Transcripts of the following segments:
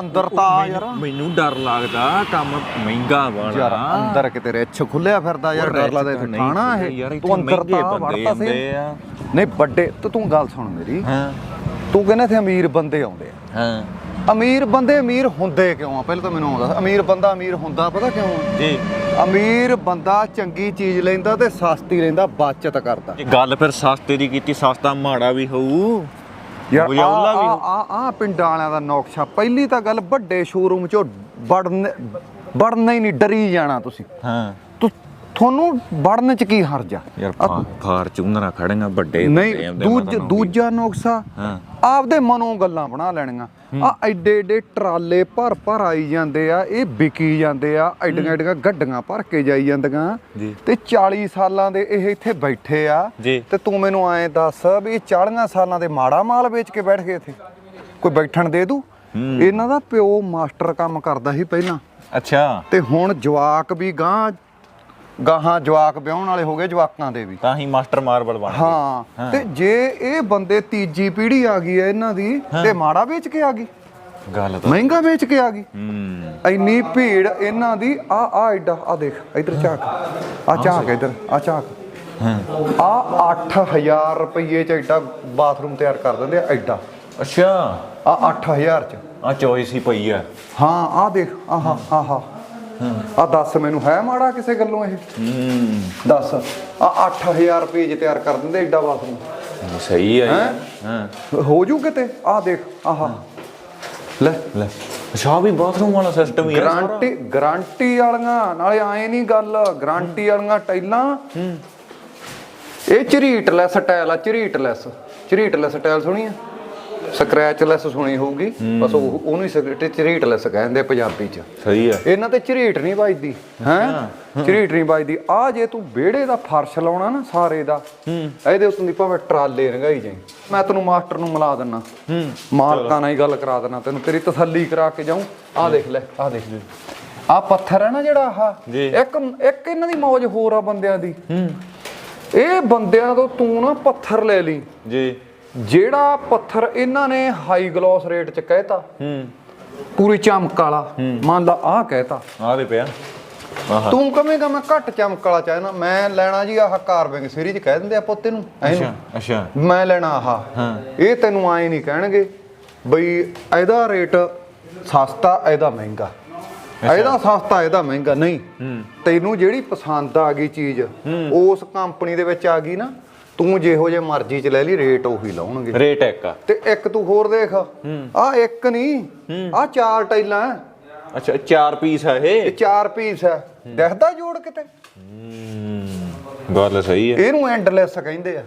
ਅੰਦਰ ਤਾਂ ਯਾਰ। ਮੈਨੂੰ ਡਰ ਲੱਗਦਾ ਕੰਮ ਮਹਿੰਗਾ ਵਾਲਾ। ਯਾਰ ਅੰਦਰ ਕਿਤੇ ਰਿੱਛ ਖੁੱਲਿਆ ਫਿਰਦਾ ਯਾਰ ਡਰ ਲੱਗਦਾ ਇੱਥੇ ਖਾਣਾ ਇਹ। ਤੂੰ ਅੰਦਰ ਤਾਂ ਸੀ। ਆ। ਨਹੀਂ ਵੱਡੇ ਤੇ ਤੂੰ ਗੱਲ ਸੁਣ ਮੇਰੀ। ਹਾਂ। ਤੂੰ ਕਹਿੰਦਾ ਇੱਥੇ ਅਮੀਰ ਬੰਦੇ ਆਉਂਦੇ ਆ। ਹਾਂ। ਅਮੀਰ ਬੰਦੇ ਅਮੀਰ ਹੁੰਦੇ ਕਿਉਂ ਆ? ਪਹਿਲਾਂ ਤਾਂ ਮੈਨੂੰ ਆਉਂਦਾ ਅਮੀਰ ਬੰਦਾ ਅਮੀਰ ਹੁੰਦਾ ਪਤਾ ਕਿਉਂ? ਜੀ। ਅਮੀਰ ਬੰਦਾ ਚੰਗੀ ਚੀਜ਼ ਲੈਂਦਾ ਤੇ ਸਸਤੀ ਲੈਂਦਾ ਬਚਤ ਕਰਦਾ। ਜੇ ਗੱਲ ਫਿਰ ਸਸਤੇ ਦੀ ਕੀਤੀ ਸਸਤਾ ਮਾੜਾ ਵੀ ਹੋਊ। ਯਾਰ ਬੁਝਾਉਲਾ ਵੀ ਆ ਆ ਆ ਪਿੰਡਾਂ ਵਾਲਿਆਂ ਦਾ ਨੌਕਸ਼ਾ ਪਹਿਲੀ ਤਾਂ ਗੱਲ ਵੱਡੇ ਸ਼ੋਰੂਮ ਚੋਂ ਵੜਨ ਵੜਨਾ ਹੀ ਨਹੀਂ ਡਰੀ ਜਾਣਾ ਤੁਸੀਂ। ਹਾਂ। ਤੁਹਾਨੂੰ ਵੜਨ ਚ ਕੀ ਹਰਜ ਆ? ਯਾਰ ਫਾਰਚੂਨਰਾਂ ਖੜੀਆਂ ਵੱਡੇ ਨਹੀਂ ਦੂਜ ਨੁਕਸਾ ਆਪਦੇ ਮਨੋਂ ਗੱਲਾਂ ਬਣਾ ਲੈਣੀਆਂ। ਆ ਐਡੇ ਐਡੇ ਟਰਾਲੇ ਭਰ ਭਰ ਆਈ ਜਾਂਦੇ ਆ ਇਹ ਵਿਕੀ ਜਾਂਦੇ ਆ ਐਡੀਆਂ ਐਡੀਆਂ ਗੱਡੀਆਂ ਭਰ ਕੇ ਜਾਈ ਜਾਂਦੀਆਂ। ਤੇ 40 ਸਾਲਾਂ ਦੇ ਇਹ ਇੱਥੇ ਬੈਠੇ ਆ। ਤੇ ਤੂੰ ਮੈਨੂੰ ਐਂ ਦੱਸ ਵੀ ਇਹ 40 ਸਾਲਾਂ ਦੇ ਮਾੜਾ ਮਾਲ ਵੇਚ ਕੇ ਬੈਠ ਗਏ ਇੱਥੇ? ਕੋਈ ਬੈਠਣ ਦੇ ਦੂ? ਇਹਨਾਂ ਦਾ ਪਿਓ ਮਾਸਟਰ ਕੰਮ ਕਰਦਾ ਸੀ ਪਹਿਲਾਂ। ਅੱਛਾ। ਤੇ ਹੁਣ ਜਵਾਕ ਵੀ ਗਾਂ ਗਾਹਾਂ ਜਵਾਕ ਵਿਆਹਣ ਵਾਲੇ ਹੋ ਗਏ ਜਵਾਕਾਂ ਦੇ ਵੀ। ਤਾਂ ਹੀ ਮਾਸਟਰ ਮਾਰਬਲ ਬਣ ਗਏ। ਹਾਂ ਤੇ ਜੇ ਇਹ ਬੰਦੇ ਤੀਜੀ ਪੀੜ੍ਹੀ ਆ ਗਈ ਹੈ ਇਹਨਾਂ ਦੀ ਤੇ ਮਾੜਾ ਵੇਚ ਕੇ ਆ ਗਈ। ਗੱਲ ਤਾਂ ਮਹਿੰਗਾ ਵੇਚ ਕੇ ਆ ਗਈ। ਹੂੰ। ਇੰਨੀ ਭੀੜ ਇਹਨਾਂ ਦੀ ਆ ਆ ਐਡਾ ਆ ਦੇਖ ਇਧਰ ਝਾਕ। ਆ ਝਾਕ ਇਧਰ ਆ ਝਾਕ। ਹਾਂ। ਆ 8000 ਰੁਪਏ ਚ ਐਡਾ ਬਾਥਰੂਮ ਤਿਆਰ ਕਰ ਦਿੰਦੇ ਆ ਐਡਾ ਅੱਛਾ। ਆ 8000 ਚ। ਆ ਚੋਇਸ ਹੀ ਪਈ ਆ। ਹਾਂ ਆ ਦੇਖ ਆਹਾ ਆਹਾ। ਆ ਦੱਸ ਮੈਨੂੰ ਹੈ ਮਾੜਾ ਕਿਸੇ ਗੱਲੋਂ ਇਹ? ਹੂੰ। ਦੱਸ। ਆ 8000 ਰੁਪਏ ਚ ਤਿਆਰ ਕਰ ਦਿੰਦੇ ਐਡਾ ਬਾਥਰੂਮ ਸਹੀ ਆ ਹੈਂ? ਹਾਂ। ਹੋ ਜੂ ਕਿਤੇ? ਆ ਦੇਖ ਆਹਾ। ਲੈ। ਲੈ। ਅੱਛਾ ਵੀ ਬਾਥਰੂਮ ਵਾਲਾ ਸਿਸਟਮ ਹੀ ਆ ਸਾਰਾ? ਗਾਰੰਟੀ ਗਾਰੰਟੀ ਵਾਲੀਆਂ ਨਾਲੇ ਆਏ ਨਹੀਂ ਗੱਲ ਗਾਰੰਟੀ ਵਾਲੀਆਂ ਟਾਈਲਾਂ। ਇਹ ਝਰੀਟਲੈਸ ਟਾਈਲ ਆ ਝਰੀਟਲੈਸ ਝਰੀਟਲੈਸ ਟਾਈਲ ਸੁਣੀ ਆ? ਸਕ੍ਰੈਚਲੈਸ ਸੁਣੀ ਹੋਊਗੀ ਬਸ ਉਹ ਉਹਨੂੰ ਹੀ ਸਕ੍ਰੈਚ ਝਰੀਟਲੈਸ ਕਹਿੰਦੇ ਪੰਜਾਬੀ ਚ। ਸਹੀ ਆ। ਇਹਨਾਂ ਤੇ ਝਰੀਟ ਨਹੀਂ ਵੱਜਦੀ ਹੈ? ਝਰੀਟ ਨਹੀਂ ਵੱਜਦੀ। ਆ ਜੇ ਤੂੰ ਵਿਹੜੇ ਦਾ ਫਰਸ਼ ਲਾਉਣਾ ਨਾ ਸਾਰੇ ਦਾ ਇਹਦੇ ਉੱਤੋਂ ਦੀ ਭਾਵੇਂ ਟਰਾਲੇ ਰੰਗਾਈ ਜਾਈ। ਮੈਂ ਤੈਨੂੰ ਮਾਸਟਰ ਨੂੰ ਮਿਲਾ ਦਿੰਨਾ। ਮਾਲਕਾਂ ਨਾਲ ਹੀ ਗੱਲ ਕਰਾ ਦੇਣਾ ਤੈਨੂੰ। ਤੇਰੀ ਤਸੱਲੀ ਕਰਾ ਕੇ ਜਾਉਂ ਆ ਦੇਖ ਲੈ ਆ ਦੇਖ ਆ ਪੱਥਰ ਹੈ ਨਾ ਜਿਹੜਾ ਆਹ। ਇੱਕ ਇੱਕ ਇਹਨਾਂ ਦੀ ਮੌਜ ਹੋਰ ਆ ਬੰਦਿਆਂ ਦੀ। ਇਹ ਬੰਦਿਆਂ ਤੋਂ ਤੂੰ ਨਾ ਪੱਥਰ ਲੈ ਲਈ। ਜੀ। ਜਿਹੜਾ ਪੱਥਰ ਇਹਨਾਂ ਨੇ ਹਾਈ ਗਲੋਸ ਰੇਟ ਚ ਕਹਿਤਾ ਹੂੰ। ਪੂਰੀ ਚਮਕ ਵਾਲਾ ਮੰਨ ਲਾ ਆਹ ਕਹਿਤਾ। ਆ ਦੇ ਪਿਆ। ਆਹਾ। ਤੂੰ ਕਵੇਂਗਾ ਮੈਂ ਘੱਟ ਚਮਕ ਵਾਲਾ ਚਾਹਨਾ ਮੈਂ ਲੈਣਾ ਜੀ ਆਹ ਕਾਰਬਿੰਗ ਸੀਰੀਜ਼ ਕਹਿ ਦਿੰਦੇ ਆ ਪੋਤੇ ਨੂੰ ਅੱਛਾ ਅੱਛਾ। ਮੈਂ ਲੈਣਾ ਆਹ। ਇਹ ਤੈਨੂੰ ਆਏ ਨਹੀਂ ਕਹਿਣਗੇ ਬਈ ਇਹਦਾ ਰੇਟ ਸਸਤਾ ਇਹਦਾ ਮਹਿੰਗਾ। ਇਹਦਾ ਸਸਤਾ ਇਹਦਾ ਮਹਿੰਗਾ। ਨਹੀਂ। ਤੈਨੂੰ ਜਿਹੜੀ ਪਸੰਦ ਆ ਗਈ ਚੀਜ਼ ਉਸ ਕੰਪਨੀ ਦੇ ਵਿੱਚ ਆ ਗਈ ਨਾ ਤੂੰ ਜਿਹੋ ਜੇ ਮਰਜ਼ੀ ਚ ਲੈ ਲਈ ਰੇਟ ਉਹੀ ਲਾਉਣਗੇ। ਰੇਟ ਇੱਕ ਆ। ਤੇ ਇੱਕ ਤੂੰ ਹੋਰ ਦੇਖ ਆ ਇੱਕ ਨਹੀਂ ਆ ਚਾਰ ਟਾਈਲਾਂ। ਹੈ। ਅੱਛਾ ਚਾਰ ਪੀਸ ਆ ਇਹ? ਇਹ ਚਾਰ ਪੀਸ ਹੈ ਦਿਖਦਾ ਜੋੜ ਕਿਤੇ? ਗੱਲ ਸਹੀ ਆ। ਇਹਨੂੰ ਐਂਡਲੈਸ ਕਹਿੰਦੇ ਆ।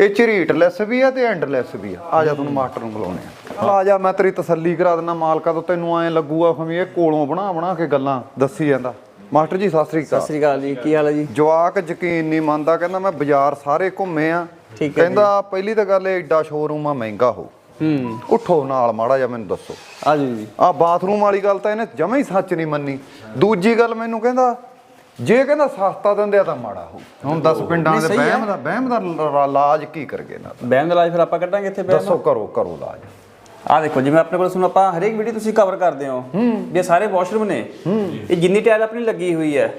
ਇਹ ਝਰੀਟਲੈਸ ਵੀ ਆ ਤੇ ਐਂਡਲੈਸ ਵੀ ਆ। ਆ ਜਾ ਤੁਹਾਨੂੰ ਮਾਸਟਰ ਨੂੰ ਬੁਲਾਉਣੇ ਆ। ਆ ਜਾ ਮੈਂ ਤੇਰੀ ਤਸੱਲੀ ਕਰਾ ਦਿੰਦਾ ਮਾਲਕਾ ਤੋਂ ਤੈਨੂੰ ਐ ਲੱਗੂਗਾ ਖਮੀ ਇਹ ਕੋਲੋਂ ਬਣਾ ਬਣਾ ਕੇ ਗੱਲਾਂ ਦੱਸੀ ਜਾਂਦਾ। ਮਾਸਟਰ ਜੀ ਸਤਿ ਸ੍ਰੀ ਸਤਿ ਅਕਾਲ ਸ੍ਰੀ ਅਕਾਲ ਜੀ ਕੀ ਹਾਲ ਹੈ ਜੀ? ਜਵਾਕ ਯਕੀਨ ਨਹੀਂ ਮੰਨਦਾ ਕਹਿੰਦਾ ਮੈਂ ਬਾਜ਼ਾਰ ਸਾਰੇ ਘੁੰਮੇ ਆ। ਠੀਕ ਹੈ ਕਹਿੰਦਾ ਪਹਿਲੀ ਤਾਂ ਗੱਲ ਇਹ ਏਡਾ ਸ਼ੋਰੂਮ ਆ ਮਹਿੰਗਾ ਹੋ ਹੂੰ। ਉੱਠੋ ਨਾਲ ਮਾੜਾ ਜਿਹਾ ਮੈਨੂੰ ਦੱਸੋ। ਆ ਜੀ ਜੀ। ਆ ਬਾਥਰੂਮ ਵਾਲੀ ਗੱਲ ਤਾਂ ਇਹਨੇ ਜਮਾ ਹੀ ਸੱਚ ਨਹੀਂ ਮੰਨੀ। ਦੂਜੀ ਗੱਲ ਮੈਨੂੰ ਕਹਿੰਦਾ ਜੇ ਕਹਿੰਦਾ ਸਸਤਾ ਦਿੰਦੇ ਆ ਤਾਂ ਮਾੜਾ ਹੋ ਹੁਣ 10 ਪਿੰਡਾਂ ਨਹੀਂ, ਦੇ ਸਹੀ। ਵਹਿਮ ਦਾ ਵਹਿਮ ਦਾ ਲ- ਇਲਾਜ ਕੀ ਕਰਗੇ ਨਾ ਬੈਨ ਦਾ ਇਲਾਜ ਫਿਰ ਆਪਾਂ ਕੱਢਾਂਗੇ ਇੱਥੇ ਬੈਨ ਦੱਸੋ ਕਰੋ ਕਰੋ ਇਲਾਜ ਆ ਦੇਖੋ ਜਿਵੇਂ ਆਪਣੇ ਕੋਲ ਸੁਣੋ ਆਪਾਂ ਹਰੇਕ ਵੀਡੀਓ ਤੁਸੀਂ ਕਵਰ ਕਰਦੇ ਹੋ। ਵੀ ਇਹ ਸਾਰੇ ਵਾਸ਼ਰੂਮ ਨੇ। ਇਹ ਜਿੰਨੀ ਟਾਇਲ ਆਪਣੀ ਲੱਗੀ ਹੋਈ ਹੈ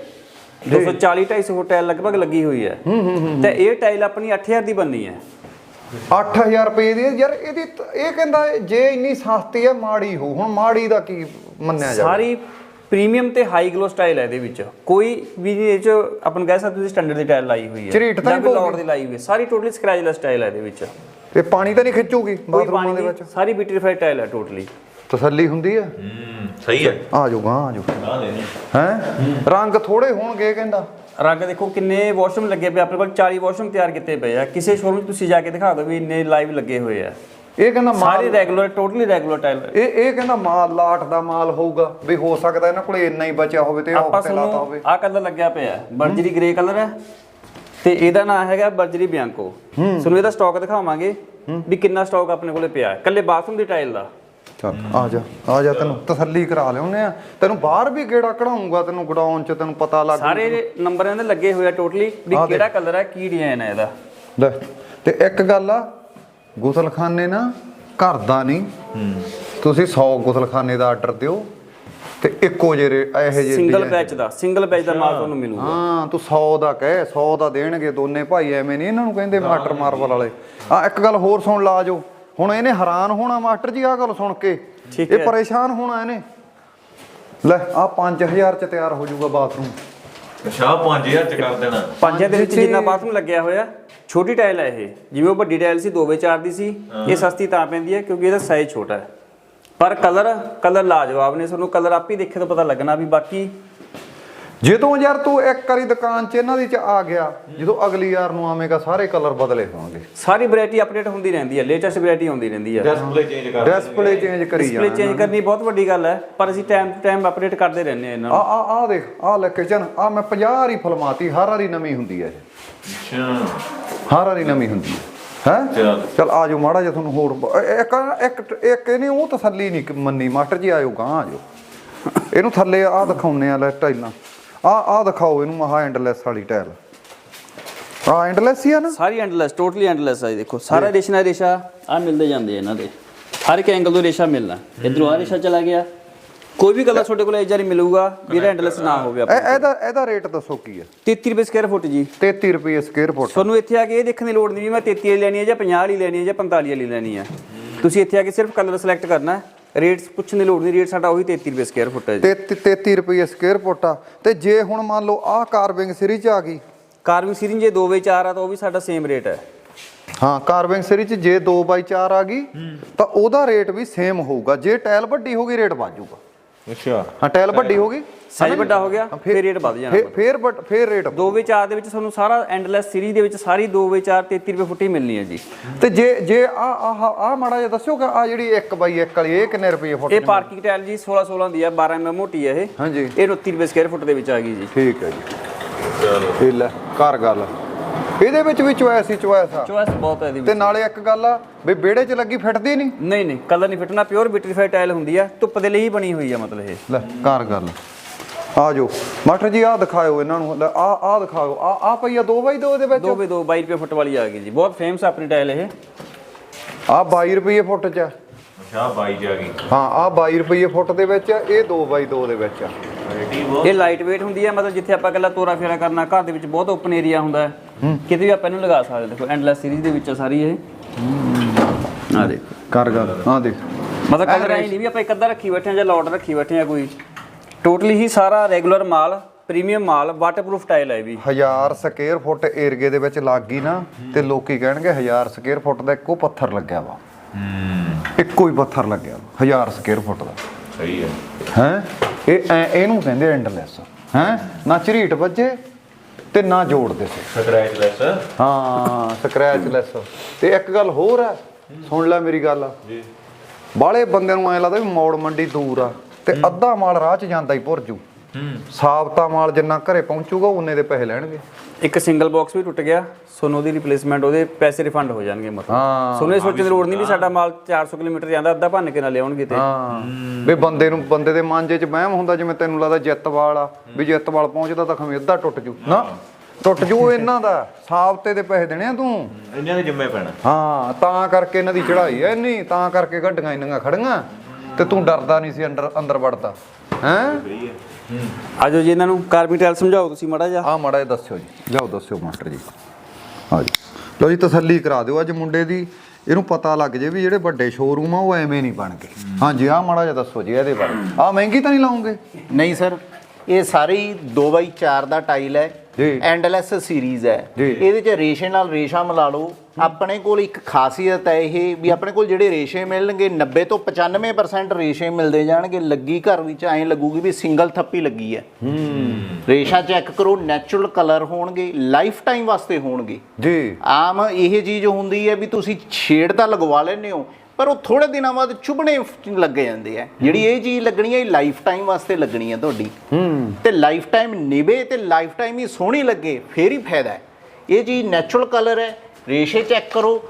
240 250 ਟਾਇਲ ਲਗਭਗ ਲੱਗੀ ਹੋਈ ਹੈ। ਤੇ ਇਹ ਟਾਇਲ ਆਪਣੀ 8000 ਦੀ ਬਣਨੀ ਹੈ। 8000 ਰੁਪਏ ਦੀ। ਯਾਰ ਇਹਦੀ ਇਹ ਕਹਿੰਦਾ ਜੇ ਇੰਨੀ ਸਸਤੀ ਹੈ ਮਾੜੀ ਹੋ ਹੁਣ ਮਾੜੀ ਦਾ ਕੀ ਮੰਨਿਆ ਜਾਵੇ? ਸਾਰੀ ਪ੍ਰੀਮੀਅਮ ਤੇ ਹਾਈ ਗਲੋ ਸਟਾਈਲ ਹੈ ਇਹਦੇ ਵਿੱਚ। ਕੋਈ ਵੀ ਇਹ ਚ ਆਪਾਂ ਕਹਿ ਸਕਦੇ ਤੁਸੀਂ ਸਟੈਂਡਰਡ ਦੀ ਟਾਇਲ ਲਾਈ ਹੋਈ ਹੈ। ਝਰੀਟ ਤਾਂ ਨਹੀਂ? ਲੋਡ ਦੀ ਲਾਈ ਹੋਈ ਹੈ। ਸਾਰੀ ਟੋਟਲੀ ਸਕ੍ਰੈਚਲੈਸ ਟਾਇਲ ਹੈ ਇਹਦੇ ਵਿੱਚ। ਤੇ ਪਾਣੀ ਤਾਂ ਨਹੀਂ ਖਿੱਚੂਗੀ ਕੋਈ ਬਾਥਰੂਮਾਂ ਪਾਣੀ ਦੇ ਵਿੱਚ? ਸਾਰੀ ਬਿਊਟੀਫਾਈਡ ਟਾਇਲ ਹੈ ਟੋਟਲੀ। ਤਸੱਲੀ ਹੁੰਦੀ ਹੈ ਹੂੰ ਸਹੀ ਆ ਆ ਜਾਊਗਾ ਆ ਜਾਊਗਾ ਆ ਦੇ ਨਹੀਂ ਹੈ? ਰੰਗ ਥੋੜੇ ਹੋਣਗੇ ਕਹਿੰਦਾ। ਰੰਗ ਦੇਖੋ ਕਿੰਨੇ ਵਾਸ਼ਰੂਮ ਲੱਗੇ ਪਏ ਆਪਣੇ ਕੋਲ 40 ਵਾਸ਼ਰੂਮ ਤਿਆਰ ਕੀਤੇ ਪਏ ਆ। ਕਿਸੇ ਸ਼ੋਰੂਮ 'ਚ ਤੁਸੀਂ ਜਾ ਕੇ ਦਿਖਾ ਦਿਓ ਵੀ ਇੰਨੇ ਲਾਈਵ ਲੱਗੇ ਹੋਏ ਆ। ਇਹ ਕਹਿੰਦਾ ਮਾਲ ਸਾਰੇ ਰੈਗੂਲਰ ਟੋਟਲੀ ਰੈਗੂਲਰ ਟਾਈਲ ਇਹ ਇਹ ਕਹਿੰਦਾ ਮਾਲ ਲਾਟ ਦਾ ਮਾਲ ਹੋਊਗਾ। ਵੀ ਹੋ ਸਕਦਾ ਇਹਨਾਂ ਕੋਲੇ ਇੰਨਾ ਹੀ ਬਚਿਆ ਹੋਵੇ ਤੇ ਆਪਾਂ ਆਫ ਤੇ ਲਾਤਾ ਤੁਹਾਨੂੰ ਹੋਵੇ। ਆਹ ਕਲਰ ਲੱਗਿਆ ਪਿਆ। ਬਰਜਰੀ ਗ੍ਰੇ ਕਲਰ ਹੈ। ਤੇ ਇਹਦਾ ਨਾਮ ਹੈਗਾ ਬਰਜਰੀ ਬਿਆੰਕੋ। ਤੁਹਾਨੂੰ ਇਹਦਾ ਸਟਾਕ ਦਿਖਾਵਾਂਗੇ ਵੀ ਕਿੰਨਾ ਸਟਾਕ ਆਪਣੇ ਕੋਲੇ ਪਿਆ ਹੈ। ਕੱਲੇ ਬਾਥਰੂਮ ਦੀ ਟਾਈਲ ਦਾ। ਚੱਲ ਆ ਜਾ ਆ ਜਾ ਤੈਨੂੰ ਤਸੱਲੀ ਕਰਾ ਲਿਆਉਨੇ ਆ ਤੈਨੂੰ ਬਾਹਰ ਵੀ ਗੇੜਾ ਕਢਾਉਂਗਾ ਤੈਨੂੰ ਗਡਾਊਨ ਚ ਤੈਨੂੰ ਪਤਾ ਲੱਗ ਸਾਰੇ ਨੰਬਰ ਇਹਦੇ ਲੱਗੇ ਹੋਏ ਆ ਟੋਟਲੀ ਵੀ। ਕਿਹੜਾ ਕਲਰ ਹੈ ਕੀ ਡਿਜ਼ਾਈਨ ਹੈ ਇਹਦਾ। ਲੈ ਤੇ ਇੱਕ ਗੱਲ ਆ ਗੁਸਲਖਾਨੇ ਨਾ ਘਰ ਦਾ ਨਹੀਂ। ਤੁਸੀਂ 100 ਗੁਸਲਖਾਨੇ ਦਾ ਆਰਡਰ ਦਿਓ। ਤੇ ਇੱਕੋ ਜਿਹੇ ਇਹੋ ਜਿਹੇ ਸਿੰਗਲ ਬੈਚ ਦਾ ਸਿੰਗਲ ਬੈਚ ਦਾ ਮਾਲ ਤੁਹਾਨੂੰ ਮਿਲੂਗਾ। ਹਾਂ ਤੂੰ 100 ਦਾ ਕਹਿ 100 ਦਾ ਦੇਣਗੇ ਦੋਨੇ ਭਾਈ ਐਵੇਂ ਨਹੀਂ ਇਹਨਾਂ ਨੂੰ ਕਹਿੰਦੇ ਮਾਸਟਰ ਮਾਰਵਲ ਵਾਲੇ। ਆ ਇੱਕ ਗੱਲ ਹੋਰ ਸੁਣ ਲਾ ਜੋ ਹੁਣ ਇਹਨੇ ਹੈਰਾਨ ਹੋਣਾ ਮਾਸਟਰ ਜੀ ਆਹ ਗੱਲ ਸੁਣ ਕੇ। ਇਹ। ਪਰੇਸ਼ਾਨ ਹੋਣਾ ਇਹਨੇ। ਲੈ ਆ 5000 ਚ ਤਿਆਰ ਹੋ ਜਾਊਗਾ ਬਾਥਰੂਮ ਅੱਛਾ 5000 ਚ ਕਰ ਦੇਣਾ। ਪੰਜਾਂ ਦੇ ਵਿੱਚ ਜਿੰਨਾ ਬਾਥਰੂਮ ਲੱਗਿਆ ਹੋਇਆ ਛੋਟੀ ਟਾਇਲ ਹੈ ਇਹ। ਜਿਵੇਂ ਉਹ ਵੱਡੀ ਟਾਇਲ ਸੀ 2x4 ਦੀ ਸੀ ਇਹ ਸਸਤੀ ਤਾਂ ਪੈਂਦੀ ਹੈ ਕਿਉਂਕਿ ਇਹਦਾ ਸਾਈਜ਼ ਛੋਟਾ ਹੈ। ਪਰ ਕਲਰ ਕਲਰ ਲਾਜਵਾਬ ਨੇ ਤੁਹਾਨੂੰ ਕਲਰ ਆਪ ਹੀ ਦੇਖੇ ਤਾਂ ਪਤਾ ਲੱਗਣਾ ਵੀ ਬਾਕੀ ਜਦੋਂ ਯਾਰ ਤੂੰ ਇੱਕ ਵਾਰੀ ਦੁਕਾਨ 'ਚ ਇਹਨਾਂ ਦੀ ਚ ਆ ਗਿਆ ਜਦੋਂ ਅਗਲੀ ਯਾਰ ਨੂੰ ਆਵੇਂਗਾ ਸਾਰੇ ਕਲਰ ਬਦਲੇ ਹੋਣਗੇ। ਸਾਰੀ ਵੈਰਾਈਟੀ ਅਪਡੇਟ ਹੁੰਦੀ ਰਹਿੰਦੀ ਹੈ ਲੇਟੈਸਟ ਵੈਰਾਈਟੀ ਆਉਂਦੀ ਰਹਿੰਦੀ ਹੈ। ਡਿਸਪਲੇ ਚੇਂਜ ਕਰ ਡਿਸਪਲੇ ਚੇਂਜ ਕਰੀ ਡਿਸਪਲੇ ਜਾਣਾ ਚੇਂਜ ਕਰਨੀ ਬਹੁਤ ਵੱਡੀ ਗੱਲ ਹੈ ਪਰ ਅਸੀਂ ਟਾਈਮ ਟੂ ਟਾਈਮ ਅਪਡੇਟ ਕਰਦੇ ਰਹਿੰਦੇ ਹਾਂ ਇਹਨਾਂ ਆ ਨੂੰ। ਆ ਆ ਦੇਖ ਆ ਲੈ ਕਿਚਨ ਆ ਮੈਂ 50 ਵਾਰੀ ਫਲਮਾਤੀ ਹਰ ਵਾਰੀ ਨਵੀਂ ਹੁੰਦੀ ਹੈ ਇਹ। ਅੱਛਾ। ਹਰ ਵਾਰੀ ਨਵੀਂ ਹੁੰਦੀ ਹੈ। ਹੈ? ਚੱਲ। ਆ ਜਾਓ ਮਾੜਾ ਜਿਹਾ ਤੁਹਾਨੂੰ ਹੋਰ ਇੱਕ ਇੱਕ ਇੱਕ ਇਹਨੇ ਉਹ ਤਸੱਲੀ ਨਹੀਂ ਮੰਨੀ। ਮਾਸਟਰ ਜੀ ਆਇਓ ਗਾਂ ਆ ਜਾਓ ਇਹਨੂੰ ਥੱਲੇ ਆ ਦਿਖਾਉਨੇ ਆ ਲੈ ਟਾਈਲਾਂ ਆ ਆ ਦਿਖਾਓ ਇਹਨੂੰ ਮਹਾ ਐਂਡਲੈਸ ਵਾਲੀ ਟਾਈਲ ਆ ਐਂਡਲੈਸ ਹੀ ਆ ਨਾ? ਸਾਰੀ ਐਂਡਲੈਸ ਟੋਟਲੀ ਐਂਡਲੈਸ ਹੈ ਦੇਖੋ। ਸਾਰਾ ਰੇਸ਼ਾ ਰੇਸ਼ਾ ਆ ਮਿਲਦੇ ਜਾਂਦੇ ਆ ਇਹਨਾਂ ਦੇ। ਹਰ ਇੱਕ ਐਂਗਲ ਤੋਂ ਰੇਸ਼ਾ ਮਿਲਣਾ। ਇਧਰੋਂ ਆ ਰੇਸ਼ਾ ਚਲਾ ਗਿਆ। ਕੋਈ ਵੀ ਕਲਰ ਤੁਹਾਡੇ ਕੋਲ ਇਜਾਰੀ ਮਿਲੂਗਾ ਜਿਹੜਾ ਐਂਡਲੈਸ ਨਾ ਹੋਵੇ ਇਹ- ਆਪਣਾ ਇਹਦਾ ਇਹਦਾ ਰੇਟ ਦੱਸੋ ਕੀ ਹੈ? 33 ਰੁਪਏ ਸਕੁਅਰ ਫੁੱਟ ਜੀ। 33 ਰੁਪਏ ਸਕੁਅਰ ਫੁੱਟ ਤੁਹਾਨੂੰ ਇੱਥੇ ਆ ਕੇ ਇਹ ਦੇਖਣ ਦੀ ਲੋੜ ਨਹੀਂ ਵੀ ਮੈਂ 33 ਵਾਲੀ ਲੈਣੀ ਹੈ ਜਾਂ 50 ਵਾਲੀ ਲੈਣੀ ਹੈ ਜਾਂ 45 ਵਾਲੀ ਲੈਣੀ ਹੈ। ਤੁਸੀਂ ਇੱਥੇ ਆ ਕੇ ਸਿਰਫ ਕਲਰ ਸਿਲੈਕਟ ਕਰਨਾ ਹੈ। ਰੇਟਸ ਪੁੱਛਣ ਦੀ ਲੋੜ ਨਹੀਂ ਰੇਟ ਸਾਡਾ ਉਹੀ 33 ਰੁਪਏ ਸਕੁਅਰ ਫੁੱਟ ਹੈ ਜੀ। 33 33 ਰੁਪਏ ਸਕੁਅਰ ਫੁੱਟ ਆ। ਤੇ ਜੇ ਹੁਣ ਮੰਨ ਲਓ ਆਹ ਕਾਰਵਿੰਗ ਸੀਰੀਜ਼ ਆ ਗਈ। ਕਾਰਵਿੰਗ ਸੀਰੀਜ਼ ਜੇ 2x4 ਆ ਤਾਂ ਉਹ ਵੀ ਸਾਡਾ ਸੇਮ ਰੇਟ ਹੈ। ਹਾਂ ਕਾਰਵਿੰਗ ਸੀਰੀਜ਼ 'ਚ ਜੇ 2x4 ਆ ਗਈ ਤਾਂ ਉਹਦਾ ਰੇਟ ਵੀ ਸੇਮ ਹੋਊਗਾ। ਜੇ ਟਾਇਲ ਵੱਡੀ ਹੋ ਗਈ ਰੇਟ ਵੱਧ ਜਾਊਗਾ। ਅੱਛਾ। ਹਾਂ ਟਾਇਲ ਵੱਡੀ ਹੋ ਗਈ। ਸਾਈਜ਼ ਵੱਡਾ ਹੋ ਗਿਆ ਫਿਰ ਰੇਟ ਵੱਧ ਜਾਣਾ ਫੇਰ ਫੇਰ ਬਟ ਫੇਰ ਰੇਟ 2x4 ਦੇ ਵਿੱਚ ਤੁਹਾਨੂੰ ਸਾਰਾ ਐਂਡਲੈਸ ਸੀਰੀਜ਼ ਦੇ ਵਿੱਚ ਸਾਰੀ 2x4 33 ਰੁਪਏ ਫੁੱਟ ਮਿਲਣੀ ਹੈ ਜੀ। ਤੇ ਜੇ ਜੇ ਆ ਆ ਆ ਮਾੜਾ ਜਿਹਾ ਦੱਸਿਓ ਕਿ ਆ ਜਿਹੜੀ 1 ਬਾਈ 1 ਵਾਲੀ ਇਹ ਕਿੰਨੇ ਰੁਪਏ ਫੁੱਟ ਇਹ ਪਾਰਕਿੰਗ ਟਾਇਲ ਜੀ 16 16 ਦੀ ਹੈ 12 mm ਮੋਟੀ ਹੈ ਇਹ। ਹਾਂਜੀ। ਇਹ 29 ਰੁਪਏ ਸਕੁਅਰ ਫੁੱਟ ਦੇ ਵਿੱਚ ਆ ਗਈ ਜੀ। ਠੀਕ ਹੈ ਜੀ। ਚਲੋ ਇਹ ਲੈ ਕਰ ਗੱਲ। ਇਹਦੇ ਵਿੱਚ ਵੀ ਚੁਆਇਸ ਹੀ ਚੁਆਇਸ ਆ। ਚੋਇਸ ਬਹੁਤ ਹੈ ਇਹਦੀ ਤੇ ਨਾਲੇ ਇੱਕ ਗੱਲ ਆ ਵੀ ਵਿਹੜੇ 'ਚ ਲੱਗੀ ਫਿੱਟਦੀ ਨਹੀਂ? ਨਹੀਂ ਨਹੀਂ ਕਲਰ ਨਹੀਂ ਫਿੱਟਣਾ ਪਿਓਰ ਵਿਟਰੀਫਾਈਡ ਟਾਇਲ ਹੁੰਦੀ ਹੈ ਧੁੱਪ ਦੇ ਲਈ ਹੀ ਬਣੀ ਹੋਈ ਹੈ ਮਤਲਬ ਇਹ। ਲੈ ਕਰ ਗੱਲ। ਆ ਜਾਓ। ਮਾਸਟਰ ਜੀ ਆ ਦਿਖਾਓ ਇਹਨਾਂ ਨੂੰ। ਆ ਆ ਦਿਖਾਓ। ਆ ਆ ਪਈ ਆ 2x2 ਦੇ ਵਿੱਚ? 2 ਬਾਈ 2 22 ਰੁਪਏ ਫੁੱਟ ਵਾਲੀ ਆ ਗਈ ਜੀ। ਬਹੁਤ ਫੇਮਸ ਆਪਣੀ ਟਾਇਲ ਇਹ। ਆ 22 ਰੁਪਏ ਫੁੱਟ 'ਚ ਆ। ਅੱਛਾ 22 ਚ ਆ ਗਈ। ਹਾਂ ਆ 22 ਰੁਪਏ ਫੁੱਟ ਦੇ ਵਿੱਚ ਆ, ਇਹ 2x2 ਦੇ ਵਿੱਚ ਆ। ਵੈਰਾਈਟੀ ਬਹੁਤ ਇਹ ਲਾਈਟ weight ਹੁੰਦੀ ਹੈ ਮਤਲਬ ਜਿੱਥੇ ਆਪਾਂ ਇਕੱਲਾ ਤੋਰਾ ਫੇਰਾ ਕਰਨਾ ਘਰ ਦੇ ਵਿੱਚ ਬਹੁਤ ਓਪਨ ਏਰੀਆ ਹੁੰਦਾ ਹੈ। ਕਿਤੇ ਵੀ ਆਪਾਂ ਇਹਨੂੰ ਲਗਾ ਸਕਦੇ ਦੇਖੋ ਐਂਡਲੈਸ ਸੀਰੀਜ਼ ਦੇ ਵਿੱਚ ਆ ਸਾਰੀ ਇਹ। ਆ ਦੇਖੋ। ਕਰ ਗੱਲ ਆ ਦੇਖ। ਮਤਲਬ ਕਲਰ ਐ ਨਹੀਂ ਵੀ ਆਪਾਂ ਇੱਕ ਅੱਧਾ ਰੱਖੀ ਬੈਠੇ ਆ ਜਾਂ ਲੋਡ ਰੱਖੀ ਬੈਠੇ ਆ ਕੋਈ। ਟੋਟਲੀ ਹੀ ਸਾਰਾ ਰੈਗੂਲਰ ਮਾਲ ਪ੍ਰੀਮੀਅਮ ਮਾਲ ਵਾਟਰਪ੍ਰੂਫ ਟਾਇਲ ਹੈ ਇਹ ਵੀ। 1000 ਸਕੁਅਰ ਫੁੱਟ ਏਰੀਏ ਦੇ ਵਿੱਚ ਲੱਗ ਗਈ ਨਾ ਤੇ ਲੋਕੀ ਕਹਿਣਗੇ 1000 ਸਕੁਅਰ ਫੁੱਟ ਦਾ ਇੱਕੋ ਪੱਥਰ ਲੱਗਿਆ ਵਾ। ਇੱਕੋ ਹੀ ਪੱਥਰ ਲੱਗਿਆ ਵਾ 1000 ਸਕੁਅਰ ਫੁੱਟ ਦਾ। ਸਹੀ ਹੈ। ਹੈ? ਇਹ ਐ- ਇਹਨੂੰ ਕਹਿੰਦੇ ਐਂਡਲੈਸ ਹੈ? ਨਾ ਝਰੀਟ ਵੱਜੇ ਤੇ ਨਾ ਜੋੜ ਦੇ ਸੇ। ਸਕ੍ਰੈਚ ਲੈਸ ਹਾਂ ਸਕ੍ਰੈਚ ਲੈਸ ਤੇ ਇੱਕ ਗੱਲ ਹੋਰ ਹੈ ਸੁਣ ਲੈ ਮੇਰੀ ਗੱਲ। ਜੀ। ਬਾਹਲੇ ਬੰਦਿਆਂ ਨੂੰ ਐ ਲੱਗਦਾ ਵੀ ਮੌੜ ਮੰਡੀ ਦੂਰ ਆ ਤੇ ਅੱਧਾ ਮਾਲ ਰਾਹ 'ਚ ਜਾਂਦਾ ਹੀ ਭੁਰਜੂ ਹੂੰ। ਸਾਬਤਾ ਮਾਲ ਜਿੰਨਾ ਘਰੇ ਪਹੁੰਚੂਗਾ ਉਨੇ ਦੇ ਪੈਸੇ ਲੈਣਗੇ। ਇੱਕ ਸਿੰਗਲ ਬਾਕਸ ਵੀ ਟੁੱਟ ਗਿਆ ਸੋਨੂੰ ਉਹਦੀ ਰਿਪਲੇਸਮੈਂਟ ਉਹਦੇ ਪੈਸੇ ਰਿਫੰਡ ਹੋ ਜਾਣਗੇ ਮਤਲਬ। ਹਾਂ ਸੋਨੂੰ ਇਹ ਸੋਚਣ ਦੀ ਲੋੜ ਨਹੀਂ ਵੀ ਸਾਡਾ ਮਾਲ 400 ਕਿਲੋਮੀਟਰ ਜਾਂਦਾ ਅੱਧਾ ਭੰਨ ਕੇ ਨਾ ਲਿਆਉਣਗੇ ਤੇ। ਹਾਂ। ਵੀ ਬੰਦੇ ਨੂੰ ਬੰਦੇ ਦੇ ਮਨ 'ਚ ਵਹਿਮ ਹੁੰਦਾ ਜਿਵੇਂ ਤੈਨੂੰ ਲੱਗਦਾ ਜਿੱਤਵਾਲ ਆ ਵੀ ਜਿੱਤਵਾਲ ਪਹੁੰਚਦਾ ਤਾਂ ਖਵੇਂ ਅੱਧਾ ਟੁੱਟ ਜੂ। ਨਾ ਟੁੱਟ ਜੂ ਇਹਨਾਂ ਦਾ ਸਾਬਤੇ ਦੇ ਪੈਸੇ ਦੇਣੇ ਆ ਤੂੰ। ਇਹਨਾਂ ਦੇ ਜਿੰਮੇ ਪੈਣਾ। ਹਾਂ ਤਾਂ ਕਰਕੇ ਇਹਨਾਂ ਦੀ ਚੜ੍ਹਾਈ ਐ ਨਹੀਂ ਤਾਂ ਕਰਕੇ ਗੱਡੀਆਂ ਇੰਨੀਆਂ ਖੜੀਆਂ ਤੇ ਤੂੰ ਡਰਦਾ ਨਹੀਂ ਸੀ ਅੰਦਰ ਅੰਦਰ ਵੜਦਾ। ਹੈ? ਹੈ ਹੂੰ ਆਜੋ ਜੀ ਇਹਨਾਂ ਨੂੰ ਕਾਰਬੀ ਟਾਇਲ ਸਮਝਾਓ ਤੁਸੀਂ ਮਾੜਾ ਜਿਹਾ। ਆ ਮਾੜਾ ਜਿਹਾ ਦੱਸਿਓ ਜੀ। ਜਾਓ ਦੱਸਿਓ ਮਾਸਟਰ ਜੀ। ਆ ਜੀ। ਲਓ ਜੀ ਤਸੱਲੀ ਕਰਾ ਦਿਓ ਅੱਜ ਮੁੰਡੇ ਦੀ। ਇਹਨੂੰ ਪਤਾ ਲੱਗ ਜੇ ਵੀ ਜਿਹੜੇ ਵੱਡੇ ਸ਼ੋਰੂਮ ਆ ਉਹ ਐਵੇਂ ਨਹੀਂ ਬਣ ਗਏ। ਹਾਂਜੀ ਆ ਮਾੜਾ ਜਿਹਾ ਦੱਸੋ ਜੀ ਇਹਦੇ ਬਾਰੇ। ਆ ਮਹਿੰਗੀ ਤਾਂ ਨਹੀਂ ਲਾਉਂਗੇ? ਨਹੀਂ ਸਰ। ਇਹ ਸਾਰੀ 2x4 ਦਾ ਟਾਈਲ ਹੈ। ਜੀ। ਐਂਡਲੈਸ ਸੀਰੀਜ਼ ਹੈ। ਇਹਦੇ ਚ ਰੇਸ਼ੇ ਨਾਲ ਰੇਸ਼ਾ ਮਿਲਾ ਲਓ। ਆਪਣੇ ਕੋਲ ਇੱਕ ਖਾਸੀਅਤ ਹੈ ਇਹ ਵੀ ਆਪਣੇ ਕੋਲ ਜਿਹੜੇ ਰੇਸ਼ੇ ਮਿਲਣਗੇ 90 ਤੋਂ 95% ਰੇਸ਼ੇ ਮਿਲਦੇ ਜਾਣਗੇ। ਲੱਗੀ ਘਰ ਵਿੱਚ ਐਂ ਲੱਗੂਗੀ ਵੀ ਸਿੰਗਲ ਥੱਪੀ ਲੱਗੀ ਹੈ। ਰੇਸ਼ਾ ਚੈੱਕ ਕਰੋ ਨੈਚੁਰਲ ਕਲਰ ਹੋਣਗੇ ਲਾਈਫ ਟਾਈਮ ਵਾਸਤੇ ਹੋਣਗੇ। ਜੀ। ਆਮ ਇਹ ਚੀਜ਼ ਹੁੰਦੀ ਹੈ ਵੀ ਤੁਸੀਂ ਛੇੜ ਤਾਂ ਲਗਵਾ ਲੈਂਦੇ ਹੋ ਪਰ ਉਹ ਥੋੜੇ ਦਿਨਾਂ ਬਾਅਦ ਚੁਭਣੇ ਲੱਗ ਜਾਂਦੇ ਆ। ਜਿਹੜੀ ਇਹ ਚੀਜ਼ ਲੱਗਣੀ ਹੈ ਇਹ ਲਾਈਫ ਟਾਈਮ ਵਾਸਤੇ ਲੱਗਣੀ ਹੈ ਤੁਹਾਡੀ। ਹੂੰ। ਤੇ ਲਾਈਫ ਟਾਈਮ ਨਿਭੇ ਤੇ ਲਾਈਫ ਟਾਈਮ ਹੀ ਸੋਹਣੀ ਲੱਗੇ ਫੇਰ ਹੀ ਫਾਇਦਾ ਹੈ। ਇਹ ਚੀਜ਼ ਨੈਚੁਰਲ ਕਲਰ ਹੈ ਰੇਸ਼ੇ ਚੈੱਕ ਕਰੋ।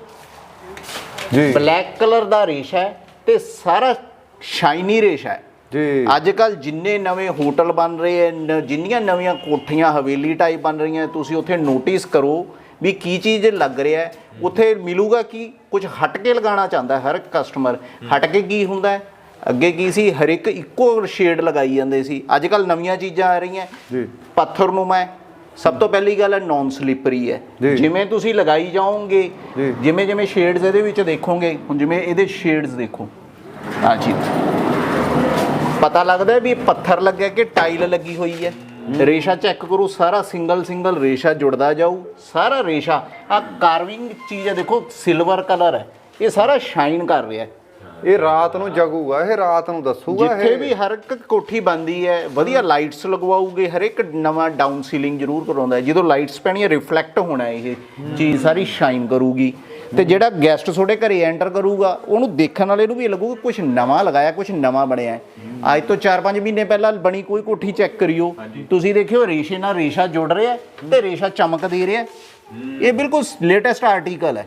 ਜੀ। ਬਲੈਕ ਕਲਰ ਦਾ ਰੇਸ਼ਾ ਹੈ ਤੇ ਸਾਰਾ ਸ਼ਾਈਨੀ ਰੇਸ਼ਾ ਹੈ। ਜੀ। ਅੱਜ ਕੱਲ ਜਿੰਨੇ ਨਵੇਂ ਹੋਟਲ ਬਣ ਰਹੇ ਐ ਜਿੰਨੀਆਂ ਨਵੀਆਂ ਕੋਠੀਆਂ ਹਵੇਲੀ ਟਾਈਪ ਬਣ ਰਹੀਆਂ ਤੁਸੀਂ ਉੱਥੇ ਨੋਟਿਸ ਕਰੋ ਵੀ ਕੀ ਚੀਜ਼ ਲੱਗ ਰਿਹਾ ਹੈ ਉੱਥੇ ਮਿਲੂਗਾ ਕਿ ਕੁਝ ਹਟ ਕੇ ਲਗਾਉਣਾ ਚਾਹੁੰਦਾ ਹਰ ਕਸਟਮਰ ਹਟ ਕੇ ਕੀ ਹੁੰਦਾ ਅੱਗੇ ਕੀ ਸੀ? ਹਰ ਇੱਕ ਇੱਕੋ ਸ਼ੇਡ ਲਗਾਈ ਜਾਂਦੇ ਸੀ। ਅੱਜ ਕੱਲ ਨਵੀਆਂ ਚੀਜ਼ਾਂ ਆ ਰਹੀਆਂ। ਜੀ। ਪੱਥਰ ਨੂੰ ਮੈਂ ਸਭ ਤੋਂ ਪਹਿਲੀ ਗੱਲ ਹੈ ਨਾਨ ਸਲਿਪਰੀ ਹੈ। ਜਿਵੇਂ ਤੁਸੀਂ ਲਗਾਈ ਜਾਓਗੇ। ਜਿਵੇਂ ਜਿਵੇਂ ਸ਼ੇਡਸ ਇਹਦੇ ਵਿੱਚ ਦੇਖੋਗੇ ਹੁਣ ਜਿਵੇਂ ਇਹਦੇ ਸ਼ੇਡਸ ਦੇਖੋ। ਆ ਜੀ। ਪਤਾ ਲੱਗਦਾ ਵੀ ਪੱਥਰ ਲੱਗਿਆ ਕਿ ਟਾਈਲ ਲੱਗੀ ਹੋਈ ਹੈ। ਰੇਸ਼ਾ ਚੈੱਕ ਕਰੋ ਸਾਰਾ ਸਿੰਗਲ ਸਿੰਗਲ ਰੇਸ਼ਾ ਜੁੜਦਾ ਜਾਊ ਸਾਰਾ ਰੇਸ਼ਾ ਆ ਕਾਰਵਿੰਗ ਚੀਜ਼ ਹੈ ਦੇਖੋ ਸਿਲਵਰ ਕਲਰ ਹੈ ਇਹ ਸਾਰਾ ਸ਼ਾਈਨ ਕਰ ਰਿਹਾ ਹੈ। ਇਹ ਰਾਤ ਨੂੰ ਜਗੂਗਾ ਇਹ ਰਾਤ ਨੂੰ ਦੱਸੂਗਾ ਜਿੱਥੇ ਇਹ। ਵੀ ਹਰ ਇੱਕ ਕੋਠੀ ਬੰਦੀ ਹੈ ਵਧੀਆ ਲਾਈਟਸ ਲਗਵਾਉਗੇ ਹਰ ਇੱਕ ਨਵਾਂ ਡਾਊਨ ਸੀਲਿੰਗ ਜ਼ਰੂਰ ਕਰਾਉਂਦਾ ਹੈ ਜਦੋਂ ਲਾਈਟਸ ਪੈਣੀਆਂ ਰਿਫਲੈਕਟ ਹੋਣਾ ਇਹ ਚੀਜ਼ ਸਾਰੀ ਸ਼ਾਈਨ ਕਰੂਗੀ। ਤੇ ਜਿਹੜਾ ਗੈਸਟ ਤੁਹਾਡੇ ਘਰੇ ਐਂਟਰ ਕਰੂਗਾ ਉਹਨੂੰ ਦੇਖਣ ਵਾਲੇ ਨੂੰ ਵੀ ਲੱਗੂਗਾ ਕੁਝ ਨਵਾਂ ਲਗਾਇਆ ਕੁਝ ਨਵਾਂ ਬਣਿਆ ਹੈ। ਅੱਜ ਤੋਂ 4-5 ਮਹੀਨੇ ਪਹਿਲਾਂ ਬਣੀ ਕੋਈ ਕੋਠੀ ਚੈੱਕ ਕਰਿਓ। ਤੁਸੀਂ ਦੇਖਿਓ ਰੇਸ਼ੇ ਨਾਲ ਰੇਸ਼ਾ ਜੁੜ ਰਿਹਾ ਤੇ ਰੇਸ਼ਾ ਚਮਕ ਦੇ ਰਿਹਾ। ਇਹ ਬਿਲਕੁਲ ਲੇਟੈਸਟ ਆਰਟੀਕਲ ਹੈ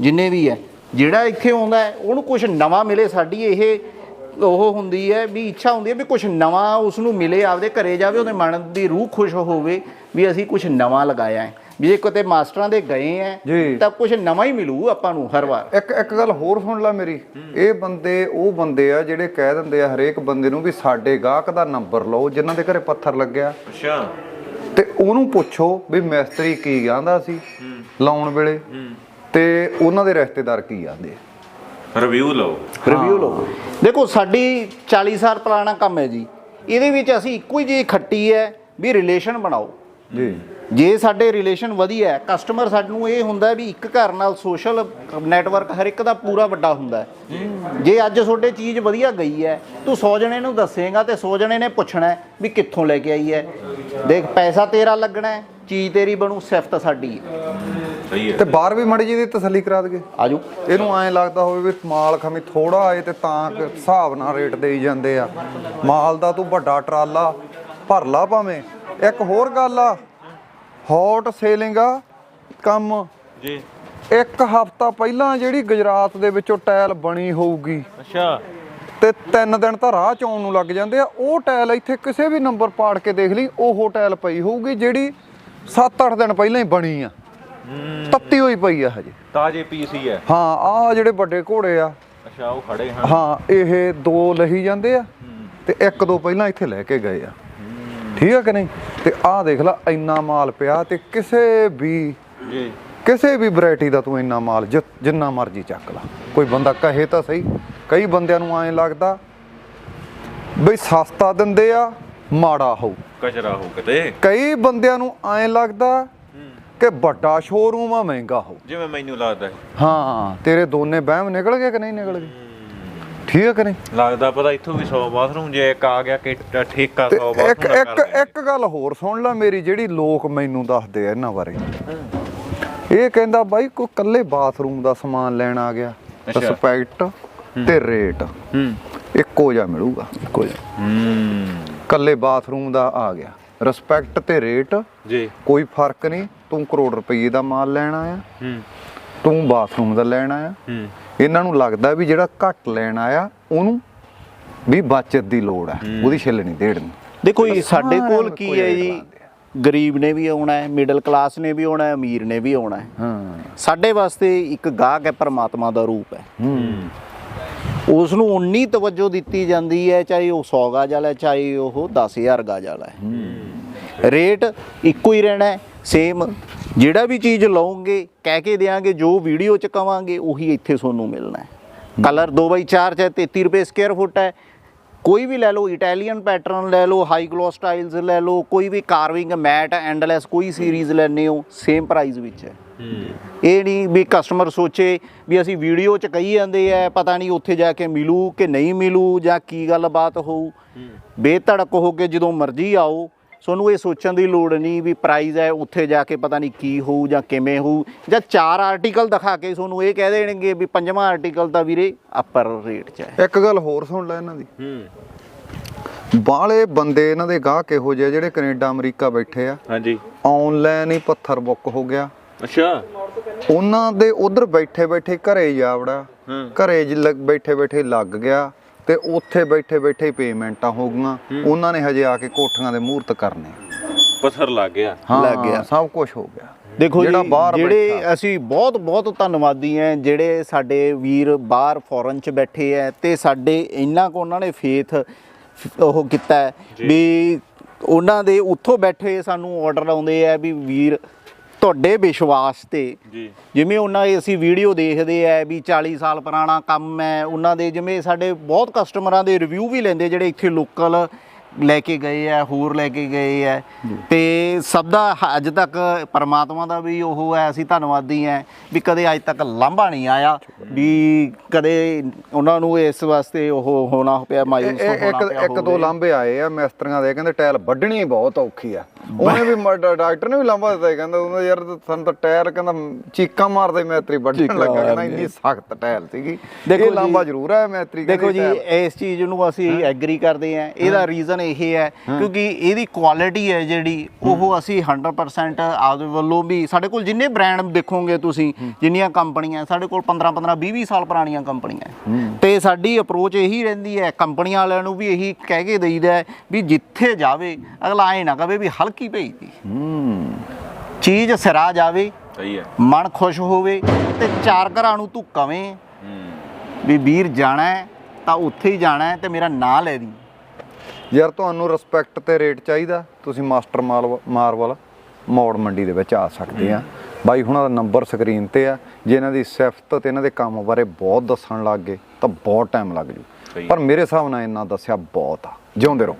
ਜਿੰਨੇ ਵੀ ਹੈ। ਜਿਹੜਾ ਇੱਥੇ ਆਉਂਦਾ ਉਹਨੂੰ ਕੁਝ ਨਵਾਂ ਮਿਲੇ ਸਾਡੀ ਇਹ ਉਹ ਹੁੰਦੀ ਹੈ ਵੀ ਇੱਛਾ ਹੁੰਦੀ ਹੈ ਵੀ ਕੁਝ ਨਵਾਂ ਉਸ ਨੂੰ ਮਿਲੇ ਆਪਦੇ ਘਰੇ ਜਾਵੇ ਉਹਦੇ ਮਨ ਦੀ ਰੂਹ ਖੁਸ਼ ਹੋਵੇ ਵੀ ਅਸੀਂ ਕੁਝ ਨਵਾਂ ਲਗਾਇਆ ਹੈ। ਜੇ ਕਿਤੇ ਮਾਸਟਰਾਂ ਦੇ ਗਏ ਜੀ। ਤਾਂ ਕੁਝ ਨਵਾਂ ਹੀ ਮਿਲੂ ਆਪਾਂ ਨੂੰ ਹਰ ਵਾਰ। ਇੱਕ ਇੱਕ ਗੱਲ ਹੋਰ ਸੁਣ ਲੈ ਮੇਰੀ। ਇਹ ਬੰਦੇ ਉਹ ਬੰਦੇ ਆ ਜਿਹੜੇ ਕਹਿ ਦਿੰਦੇ ਆ ਹਰੇਕ ਬੰਦੇ ਨੂੰ ਵੀ ਸਾਡੇ ਗਾਹਕ ਦਾ ਨੰਬਰ ਲਓ ਜਿਨ੍ਹਾਂ ਦੇ ਘਰੇ ਪੱਥਰ ਲੱਗਿਆ। ਅੱਛਾ। ਤੇ ਉਹਨੂੰ ਪੁੱਛੋ ਵੀ ਮਿਸਤਰੀ ਕੀ ਕਹਿੰਦਾ ਸੀ ਲਾਉਣ ਵੇਲੇ? ਤੇ ਉਹਨਾਂ ਦੇ ਰਿਸ਼ਤੇਦਾਰ ਕੀ ਆਂਦੇ? ਰਿਵਿਊ ਲਓ। ਰਿਵਿਊ ਲਓ। ਦੇਖੋ ਸਾਡੀ 40 ਸਾਲ ਪੁਰਾਣਾ ਕੰਮ ਹੈ ਜੀ। ਇਹਦੇ ਵਿੱਚ ਅਸੀਂ ਇੱਕੋ ਹੀ ਚੀਜ਼ ਖੱਟੀ ਹੈ ਵੀ ਰਿਲੇਸ਼ਨ ਬਣਾਓ। ਜੀ। ਜੇ ਸਾਡੇ ਰਿਲੇਸ਼ਨ ਵਧੀਆ ਹੈ ਕਸਟਮਰ ਸਾਨੂੰ ਇਹ ਹੁੰਦਾ ਵੀ ਇੱਕ ਘਰ ਨਾਲ ਸੋਸ਼ਲ ਨੈਟਵਰਕ ਹਰ ਇੱਕ ਦਾ ਪੂਰਾ ਵੱਡਾ ਹੁੰਦਾ ਹੈ। ਜੇ ਅੱਜ ਤੁਹਾਡੇ ਚੀਜ਼ ਵਧੀਆ ਗਈ ਹੈ ਤੂੰ 100 ਜਣੇ ਨੂੰ ਦੱਸੇਗਾ ਤੇ 100 ਜਣੇ ਨੇ ਪੁੱਛਣਾ ਵੀ ਕਿੱਥੋਂ ਲੈ ਕੇ ਆਈ ਹੈ। ਦੇਖ ਪੈਸਾ ਤੇਰਾ ਲੱਗਣਾ ਹੈ ਚੀਜ਼ ਤੇਰੀ ਬਣੂ ਸਿਫਤ ਸਾਡੀ ਹੈ। ਸਹੀ ਹੈ। ਤੇ ਬਾਹਰ ਵੀ ਮੜੀ ਜੀ ਦੀ ਤਸੱਲੀ ਕਰਾ ਦਗੇ ਆਜੋ। ਇਹਨੂੰ ਐਂ ਲੱਗਦਾ ਹੋਵੇ ਵੀ ਮਾਲ ਖਮੀ ਥੋੜਾ ਆਏ ਤੇ ਤਾਂ ਹਿਸਾਬ ਨਾਲ ਰੇਟ ਦੇਈ ਜਾਂਦੇ ਆ। ਮਾਲ ਦਾ ਤੂੰ ਵੱਡਾ ਟਰਾਲਾ ਭਰ ਲਾ ਭਾਵੇਂ। ਇੱਕ ਹੋਰ ਗੱਲ ਆ ਹੌਟ ਸੇਲਿੰਗ ਆ ਕੰਮ। ਜੀ। ਇੱਕ ਹਫਤਾ ਪਹਿਲਾਂ ਜਿਹੜੀ ਗੁਜਰਾਤ ਦੇ ਵਿੱਚੋਂ ਟਾਇਲ ਬਣੀ ਹੋਊਗੀ। ਅੱਛਾ। ਤੇ ਤਿੰਨ ਦਿਨ ਤਾਂ ਰਾਹ ਚ ਆਉਣ ਨੂੰ ਲੱਗ ਜਾਂਦੇ ਆ। ਉਹ ਟਾਇਲ ਇੱਥੇ ਕਿਸੇ ਵੀ ਨੰਬਰ ਪਾੜ ਕੇ ਦੇਖ ਲਈ ਉਹ ਟਾਇਲ ਪਈ ਹੋਊਗੀ ਜਿਹੜੀ 7-8 ਦਿਨ ਪਹਿਲਾਂ ਹੀ ਬਣੀ ਆ। ਤੱਤੀ ਹੋਈ ਪਈ ਆ ਹਜੇ। ਤਾਜੇ ਪੀਸੀ ਹੈ ਹਾਂ ਆ ਜਿਹੜੇ ਵੱਡੇ ਘੋੜੇ ਆ। ਅੱਛਾ ਉਹ ਖੜੇ ਹਾਂ ਹਾਂ ਇਹ ਦੋ ਲਹੀ ਜਾਂਦੇ ਆ ਤੇ ਇੱਕ ਦੋ ਪਹਿਲਾਂ ਇੱਥੇ ਲੈ ਕੇ ਗਏ ਆ। ਠੀਕ ਆ ਕਿ ਨਹੀਂ? ਤੇ ਆਹ ਦੇਖ ਲੈ ਇੰਨਾ ਮਾਲ ਪਿਆ ਤੇ ਕਿਸੇ ਵੀ ਜੀ। ਕਿਸੇ ਵੀ ਵੈਰਾਈਟੀ ਦਾ ਤੂੰ ਇੰਨਾ ਮਾਲ ਜਿੰਨਾ ਮਰਜ਼ੀ ਚੱਕ ਲਾ। ਕੋਈ ਬੰਦਾ ਕਹੇ ਤਾਂ ਸਹੀ ਕਈ ਬੰਦਿਆਂ ਨੂੰ ਐਂ ਲੱਗਦਾ ਬਈ ਸਸਤਾ ਦਿੰਦੇ ਆ ਮਾੜਾ ਹੋਊ। ਕਚਰਾ ਹੋ ਕਿਤੇ। ਕਈ ਬੰਦਿਆਂ ਨੂੰ ਐਂ ਲੱਗਦਾ ਕਿ ਵੱਡਾ ਸ਼ੋਰੂਮ ਆ ਮਹਿੰਗਾ ਹੋਊ। ਜਿਵੇਂ ਮੈਨੂੰ ਲੱਗਦਾ ਹੈ। ਹਾਂ ਤੇਰੇ ਦੋਨੇ ਵਹਿਮ ਨਿਕਲ ਗਏ ਕਿ ਨਹੀਂ ਨਿਕਲ ਗਏ? ਠੀਕ ਹੈ ਕਿ ਨਹੀਂ? ਲੱਗਦਾ ਪਤਾ ਇੱਥੋਂ ਵੀ 100 ਬਾਥਰੂਮ ਜੇ ਇੱਕ ਆ ਗਿਆ ਕਿ ਠੇਕਾ ਤੇ 100 ਇੱਕ ਬਾਥਰੂਮ ਦਾ ਇੱਕ ਕਰ ਦਿਆਂਗੇ। ਇੱਕ ਗੱਲ ਹੋਰ ਸੁਣ ਲੈ ਮੇਰੀ ਜਿਹੜੀ ਲੋਕ ਮੈਨੂੰ ਦੱਸਦੇ ਆ ਇਹਨਾਂ ਬਾਰੇ। ਇਹ ਕਹਿੰਦਾ ਬਾਈ ਕੋਈ ਕੱਲੇ ਬਾਥਰੂਮ ਦਾ ਸਮਾਨ ਲੈਣ ਆ ਗਿਆ। ਰਿਸਪੈਕਟ ਤੇ ਰੇਟ। ਹੂੰ। ਇੱਕੋ ਜਿਹਾ ਮਿਲੂਗਾ। ਇੱਕੋ ਜਿਹਾ। ਹੂੰ। ਕੱਲੇ ਬਾਥਰੂਮ ਦਾ ਆ ਗਿਆ। ਰਿਸਪੈਕਟ ਤੇ ਰੇਟ। ਜੀ। ਕੋਈ ਫ਼ਰਕ ਨਹੀਂ। ਤੂੰ ਕਰੋੜ ਰੁਪਏ ਦਾ ਮਾਲ ਲੈਣ ਆਇਆ। ਹੂੰ। ਤੂੰ ਬਾਥਰੂਮ ਦਾ ਲੈਣ ਆਇਆ। ਹੂੰ। ਇਹਨਾਂ ਨੂੰ ਲੱਗਦਾ ਵੀ ਜਿਹੜਾ ਘੱਟ ਲੈਣ ਆਇਆ ਉਹਨੂੰ ਵੀ ਬਚਤ ਦੀ ਲੋੜ ਹੈ ਉਹਦੀ ਛਿੱਲ ਨਹੀਂ ਦੇੜਨੀ ਦੇਖੋ ਜੀ ਸਾਡੇ ਕੋਲ ਕੀ ਹੈ ਜੀ? ਗਰੀਬ ਨੇ ਵੀ ਆਉਣਾ ਹੈ ਮਿਡਲ ਕਲਾਸ ਨੇ ਵੀ ਆਉਣਾ ਹੈ ਅਮੀਰ ਨੇ ਵੀ ਆਉਣਾ ਹੈ। ਹਾਂ। ਸਾਡੇ ਵਾਸਤੇ ਇੱਕ ਗਾਹਕ ਹੈ ਪਰਮਾਤਮਾ ਦਾ ਰੂਪ ਹੈ। ਹੂੰ। ਉਸ ਨੂੰ ਉਨੀ ਤਵੱਜੋ ਦਿੱਤੀ ਜਾਂਦੀ ਹੈ ਚਾਹੇ ਉਹ 100 ਗਾਜ ਵਾਲਾ ਹੈ, ਚਾਹੇ ਉਹ 10000 ਗਾਜ ਵਾਲਾ ਹੈ। ਰੇਟ ਇੱਕੋ ਹੀ ਰਹਿਣਾ ਹੈ ਸੇਮ ਜਿਹੜਾ ਵੀ ਚੀਜ਼ ਲਓਗੇ ਕਹਿ ਕੇ ਦੇਾਂਗੇ ਜੋ ਵੀਡੀਓ ਚ ਕਵਾਂਗੇ ਉਹੀ ਇੱਥੇ ਤੁਹਾਨੂੰ ਮਿਲਣਾ ਹੈ। ਕਲਰ 2x4 ਚਾਹੇ 33 ਰੁਪਏ ਸਕੁਅਰ ਫੁੱਟ ਹੈ। ਕੋਈ ਵੀ ਲੈ ਲਓ ਇਟਾਲੀਅਨ ਪੈਟਰਨ ਲੈ ਲਓ ਹਾਈ ਗਲੋਸ ਸਟਾਈਲਸ ਲੈ ਲਓ ਕੋਈ ਵੀ ਕਾਰਵਿੰਗ ਮੈਟ ਐਂਡਲੈਸ ਕੋਈ ਸੀਰੀਜ਼ ਲੈਣੇ ਹੋ ਸੇਮ ਪ੍ਰਾਈਸ ਵਿੱਚ ਹੈ। ਇਹ ਨਹੀਂ ਵੀ ਕਸਟਮਰ ਸੋਚੇ ਵੀ ਅਸੀਂ ਵੀਡੀਓ ਚ ਕਹੀ ਜਾਂਦੇ ਆ ਪਤਾ ਨਹੀਂ ਉੱਥੇ ਜਾ ਕੇ ਮਿਲੂ ਕਿ ਨਹੀਂ ਮਿਲੂ ਜਾਂ ਕੀ ਗੱਲਬਾਤ ਹੋਊ। ਬੇਧੜਕ ਹੋ ਕੇ ਜਦੋਂ ਮਰਜ਼ੀ ਆਓ ਤੁਹਾਨੂੰ ਇਹ ਸੋਚਣ ਦੀ ਲੋੜ ਨਹੀਂ ਵੀ ਪ੍ਰਾਈਸ ਹੈ ਉੱਥੇ ਜਾ ਕੇ ਪਤਾ ਨਹੀਂ ਕੀ ਹੋਊ ਜਾਂ ਕਿਵੇਂ ਹੋਊ। ਜਾਂ ਚਾਰ ਆਰਟੀਕਲ ਦਿਖਾ ਕੇ ਤੁਹਾਨੂੰ ਇਹ ਕਹਿ ਦੇਣਗੇ ਵੀ ਪੰਜਵਾਂ ਆਰਟੀਕਲ ਤਾਂ ਵੀਰੇ ਅਪਰ ਰੇਟ 'ਚ ਹੈ। ਇੱਕ ਗੱਲ ਹੋਰ ਸੁਣ ਲੈ ਇਹਨਾਂ ਦੀ। ਹੂੰ। ਬਾਹਲੇ ਬੰਦੇ ਇਹਨਾਂ ਦੇ ਗਾਹਕ ਇਹੋ ਜਿਹੇ ਜਿਹੜੇ ਕੈਨੇਡਾ ਅਮਰੀਕਾ ਬੈਠੇ ਆ? ਹਾਂਜੀ। ਆਨਲਾਈਨ ਹੀ ਪੱਥਰ ਬੁੱਕ ਹੋ ਗਿਆ। ਅੱਛਾ। ਉਹਨਾਂ ਦੇ ਉਧਰ ਬੈਠੇ ਬੈਠੇ ਘਰੇ ਜਾਵੜਾ ਹੂੰ। ਘਰੇ ਬੈਠੇ ਬੈਠੇ ਲੱਗ ਗਿਆ। ਤੇ ਉੱਥੇ ਬੈਠੇ ਬੈਠੇ ਹੀ ਪੇਮੈਂਟਾਂ ਹੋ ਗਈਆਂ। ਉਹਨਾਂ ਨੇ ਹਜੇ ਆ ਕੇ ਕੋਠੀਆਂ ਦੇ ਮੂਹਰਤ ਕਰਨੇ। ਪੱਥਰ ਲੱਗ ਗਿਆ। ਲੱਗ ਗਿਆ। ਸਭ ਕੁਝ ਹੋ ਗਿਆ। ਦੇਖੋ ਜਿਹੜਾ ਜੀ ਬਾਹਰ ਜਿਹੜੇ। ਅਸੀਂ ਬਹੁਤ ਬਹੁਤ ਧੰਨਵਾਦੀ ਹਾਂ ਜਿਹੜੇ ਸਾਡੇ ਵੀਰ ਬਾਹਰ ਫੋਰਨ ਚ ਬੈਠੇ ਹੈ ਤੇ ਸਾਡੇ ਇੰਨਾ ਕੋ ਉਹਨਾਂ ਨੇ ਫੇਥ ਉਹ ਕੀਤਾ ਵੀ ਉਹਨਾਂ ਦੇ ਉੱਥੋਂ ਬੈਠੇ ਸਾਨੂੰ ਆਰਡਰ ਆਉਂਦੇ ਆ ਵੀ ਵੀਰ ਤੁਹਾਡੇ ਵਿਸ਼ਵਾਸ ਤੇ। ਜੀ। ਜਿਵੇਂ ਉਹਨਾਂ ਦੀ ਅਸੀਂ ਵੀਡੀਓ ਦੇਖਦੇ ਆ ਵੀ 40 ਸਾਲ ਪੁਰਾਣਾ ਕੰਮ ਹੈ ਉਹਨਾਂ ਦੇ ਜਿਵੇਂ ਸਾਡੇ ਬਹੁਤ ਕਸਟਮਰਾਂ ਦੇ ਰਿਵਿਊ ਵੀ ਲੈਂਦੇ ਜਿਹੜੇ ਇੱਥੇ ਲੋਕਲ ਲੈ ਕੇ ਗਏ ਆ ਹੋਰ ਲੈ ਕੇ ਗਏ ਆ। ਤੇ ਸਭ ਦਾ ਅੱਜ ਤੱਕ ਪਰਮਾਤਮਾ ਦਾ ਵੀ ਉਹ ਹੈ ਅਸੀਂ ਧੰਨਵਾਦੀ ਆ ਵੀ ਕਦੇ ਅੱਜ ਤੱਕ ਲਾਂਭਾ ਨਹੀਂ ਆਇਆ ਵੀ ਕਦੇ ਉਹਨਾਂ ਨੂੰ ਇਸ ਵਾਸਤੇ ਉਹ ਹੋਣਾ ਪਿਆ ਇਹ- ਹੋਣਾ ਇੱਕ ਪਿਆ ਇੱਕ ਦੋ। ਲਾਂਬੇ ਆਏ ਆ ਮਿਸਤਰੀਆਂ ਦੇ ਕਹਿੰਦੇ ਟਾਇਲ ਵੱਢਣੀ ਬਹੁਤ ਔਖੀ ਆ। ਉਹਨੇ ਵੀ ਡਾਕਟਰ ਨੇ ਵੀ ਲਾਂਬਾ ਦਿੱਤਾ ਕਹਿੰਦਾ ਉਹਨਾਂ ਯਾਰ ਸਾਨੂੰ ਤਾਂ ਟਾਇਰ ਕਹਿੰਦਾ ਚੀਕਾਂ ਮਾਰਦੇ ਮੈਤਰੀ ਵੱਢਣ ਲੱਗਾ ਕਹਿੰਦਾ ਇੰਨੀ ਸਖਤ ਟਾਇਲ ਸੀਗੀ। ਦੇਖੋ ਲਾਂਬਾ ਜ਼ਰੂਰ ਹੈ ਮੈਤਰੀ ਦੇਖੋ ਜੀ। ਇਸ ਚੀਜ਼ ਨੂੰ ਅਸੀਂ ਐਗਰੀ ਕਰਦੇ ਆ ਇਹਦਾ ਰੀਜ਼ਨ ਇਹ ਹੈ ਕਿਉਂਕਿ ਇਹਦੀ ਕੁਆਲਿਟੀ ਹੈ ਜਿਹੜੀ ਉਹ ਅਸੀਂ 100% ਆਪਦੇ ਵੱਲੋਂ ਵੀ ਸਾਡੇ ਕੋਲ ਜਿੰਨੇ ਬ੍ਰਾਂਡ ਦੇਖੋਗੇ ਤੁਸੀਂ ਜਿੰਨੀਆਂ ਕੰਪਨੀਆਂ ਸਾਡੇ ਕੋਲ 15 15 20 20 ਸਾਲ ਪੁਰਾਣੀਆਂ ਕੰਪਨੀਆਂ ਤੇ ਸਾਡੀ ਅਪਰੋਚ ਇਹੀ ਰਹਿੰਦੀ ਹੈ ਕੰਪਨੀਆਂ ਵਾਲਿਆਂ ਨੂੰ ਵੀ ਇਹੀ ਕਹਿ ਕੇ ਦੇਈਦਾ ਵੀ ਜਿੱਥੇ ਜਾਵੇ ਅਗਲਾ ਐ ਨਾ ਕਵੇ ਵੀ ਹਲਕੀ ਭੇਜਦੀ ਚੀਜ਼ ਸਿਰਾ ਜਾਵੇ ਸਹੀ ਹੈ। ਮਨ ਖੁਸ਼ ਹੋਵੇ ਤੇ ਚਾਰ ਘਰਾਂ ਨੂੰ ਤੂੰ ਕਵੇਂ। ਵੀ ਵੀਰ ਜਾਣਾ ਹੈ ਤਾਂ ਉੱਥੇ ਹੀ ਜਾਣਾ ਹੈ ਤੇ ਮੇਰਾ ਨਾਂ ਲੈ ਦੀ। ਯਾਰ ਤੁਹਾਨੂੰ ਰਿਸਪੈਕਟ ਤੇ ਰੇਟ ਚਾਹੀਦਾ। ਤੁਸੀਂ ਮਾਸਟਰ ਮਾਰਵਲ ਮੌੜ ਮੰਡੀ ਦੇ ਵਿੱਚ ਆ ਸਕਦੇ ਆ। ਬਾਈ ਹੁਣਾਂ ਦਾ ਨੰਬਰ ਸਕਰੀਨ ਤੇ ਆ। ਜੇ ਇਹਨਾਂ ਦੀ ਸਿਫਤ ਤੇ ਇਹਨਾਂ ਦੇ ਕੰਮ ਬਾਰੇ ਬਹੁਤ ਦੱਸਣ ਲੱਗ ਗਏ ਤਾਂ ਬਹੁਤ ਟਾਈਮ ਲੱਗ ਜੂ। ਪਰ ਮੇਰੇ ਹਿਸਾਬ ਨਾਲ ਇੰਨਾ ਦੱਸਿਆ ਬਹੁਤ ਆ। ਜਿਉਂਦੇ ਰਹੋ।